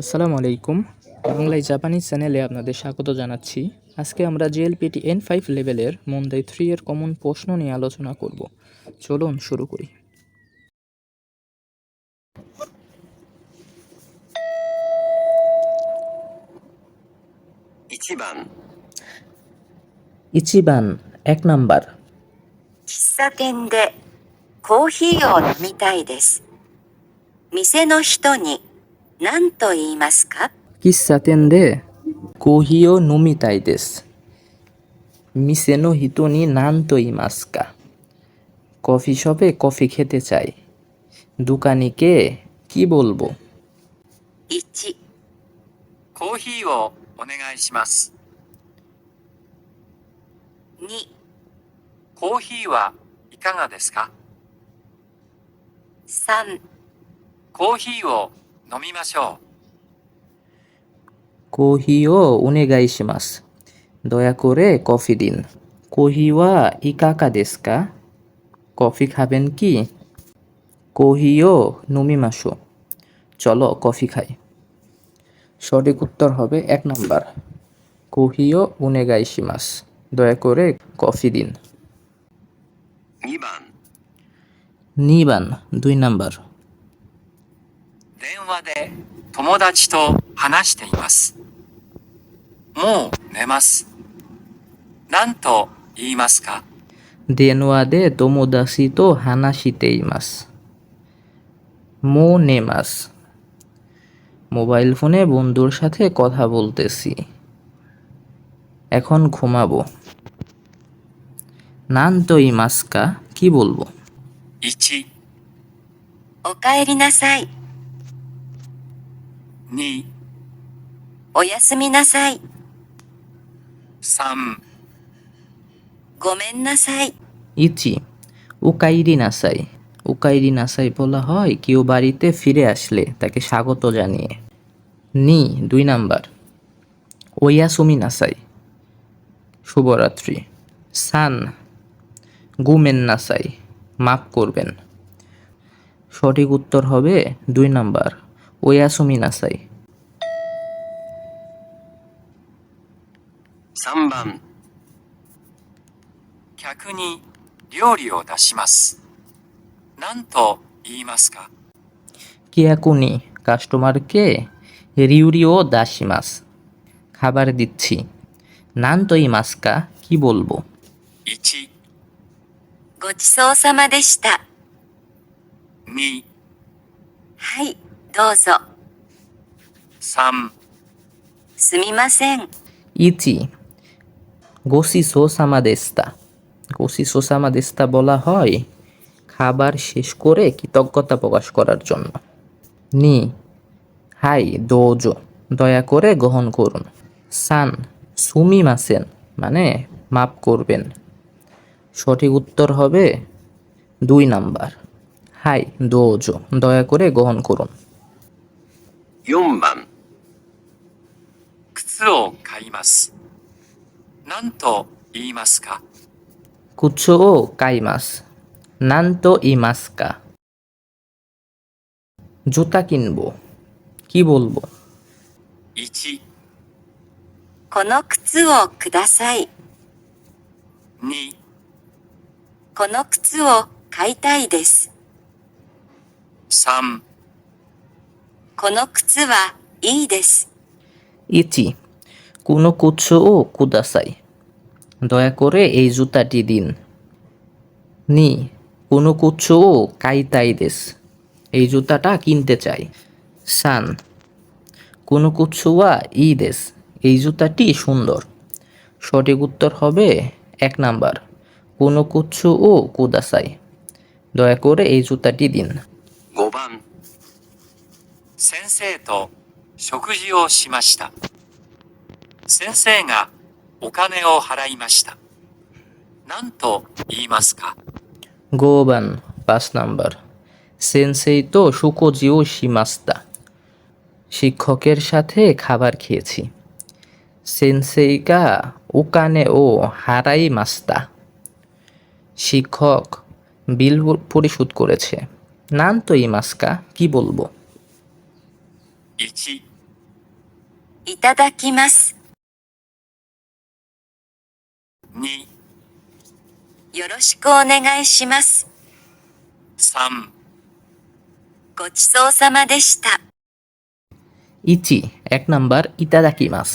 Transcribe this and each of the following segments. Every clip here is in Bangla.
আসসালামু আলাইকুম বাংলায় জাপানিজ চ্যানেলে আপনাদের স্বাগত জানাচ্ছি আজকে আমরা জেএলপিটি এন ফাইভ লেভেলের মন্দাই থ্রি এর কমন প্রশ্ন নিয়ে আলোচনা করব চলুন শুরু করি 1番 ইচিবান এক নাম্বার 喫茶店でコーヒーを飲みたいです。店の人に 何と言いますか কিসাতেন্দে কোহিও নুমিতাই দেস মিসেনো হিতোনি নানতো ইমাস্কা কফি শপে কফি খেতে চাই দোকানিকে কি বলবো 1、コーヒーをお願いします。 2、コーヒーはいかがですか3、コーヒーを 飲みましょ কোহিও উনেগাই শিমাস দয়া করে কফি দিন কোহিওয়া ইকাকা দেস্কা কফি খাবেন কি কোহিও নুমিমাসো চলো কফি খাই সঠিক উত্তর হবে এক নাম্বার কোহিও উনেগাই শিমাস দয়া করে কফি দিন う。2番 নিবান দুই নাম্বার 電 話で友達と話しています。もう寝ます。何と言いますか দেনোয়াদে তোমোদাসি তো হানাশিতেই মাস মো নেমাস মোবাইল ফোনে বন্ধুর সাথে কথা বলতেছি এখন ঘুমাবো নান তো ই মাস্কা কি বলবো 1、おかえりなさい。 2、おやすみなさい。 3、ごめんなさい。 ইচি উকাইরি নাসাই উকাইরি নাসাই বলা হয় কেউ বাড়িতে ফিরে আসলে তাকে স্বাগত জানিয়ে নি দুই নাম্বার ওয়াসুমি নাসাই শুভরাত্রি সান গুমেন নাসাই মাফ করবেন সঠিক উত্তর হবে দুই নাম্বার ওয়াসুমি নাসাই 3番客に料理を出します何と言いますか客にカスタマーけ料理を出します খাবার দিচ্ছি নান তো এই মাস্কা কি বলব 1ごちそうさまでした2はいどうぞ3すみません1 গোসি সোসামাদেস্তা গোসি সোসামাদেস্তা বলা হয় খাবার শেষ করে কৃতজ্ঞতা প্রকাশ করার জন্য। নি, হাই, দোজো, দয়া করে গ্রহণ করুন। সান সুমি মাসেন মানে মাপ করবেন। সঠিক উত্তর হবে দুই নাম্বার। হাই, দোজো, দয়া করে গ্রহণ করুন। ইয়ম্বান 靴を買います。何と言いますか？靴を買います。何と言いますか？ジョタキンボ。キボルボ。1この靴をください。2この靴を買いたいです。3この靴はいいです。1 কোনো কুচ্ছো ও কুদাসাই দয়া করে এই জুতাটি দিন নি কোনো কুচ্ছো ও কাইতাই দেস এই জুতাটা কিনতে চাই সান কোনো কুচ্ছুয়া ই দেস এই জুতাটি সুন্দর সঠিক উত্তর হবে এক নাম্বার কোনো কুচ্ছু ও কুদাসাই দয়া করে এই জুতাটি দিন 5番先生と食事をしました。 先生がお金を払いました。何と言いますか গোবান পাঁচ নাম্বার সেন্সেই তো সুকোজিও শিমাস্তা শিক্ষকের সাথে খাবার খেয়েছি সেন্সেইকা ওকানে ও হারাই মাস্তা শিক্ষক বিল পরিশোধ করেছে নান তো ই মাস্কা কি বলবো 1 いただきます。 よろしくお願いします。 3、ごちそうさまでした。 ইচি এক নাম্বার ইতাদাকি মাস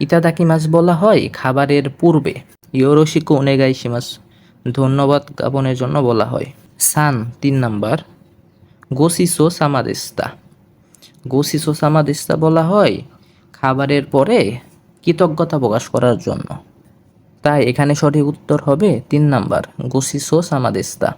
ইতাদাকি মাস বলা হয় খাবারের পূর্বে ইয়োরোশিকো ওনেগাইশিমাস ধন্যবাদ জ্ঞাপনের জন্য বলা হয় সান তিন নাম্বার গোসিসো সামাদেস্তা গোসিসো সামাদেস্তা বলা হয় খাবারের পরে কৃতজ্ঞতা প্রকাশ করার জন্য তাই এখানে সঠিক উত্তর হবে তিন নাম্বার। গোসিসো সামাদেস্তা।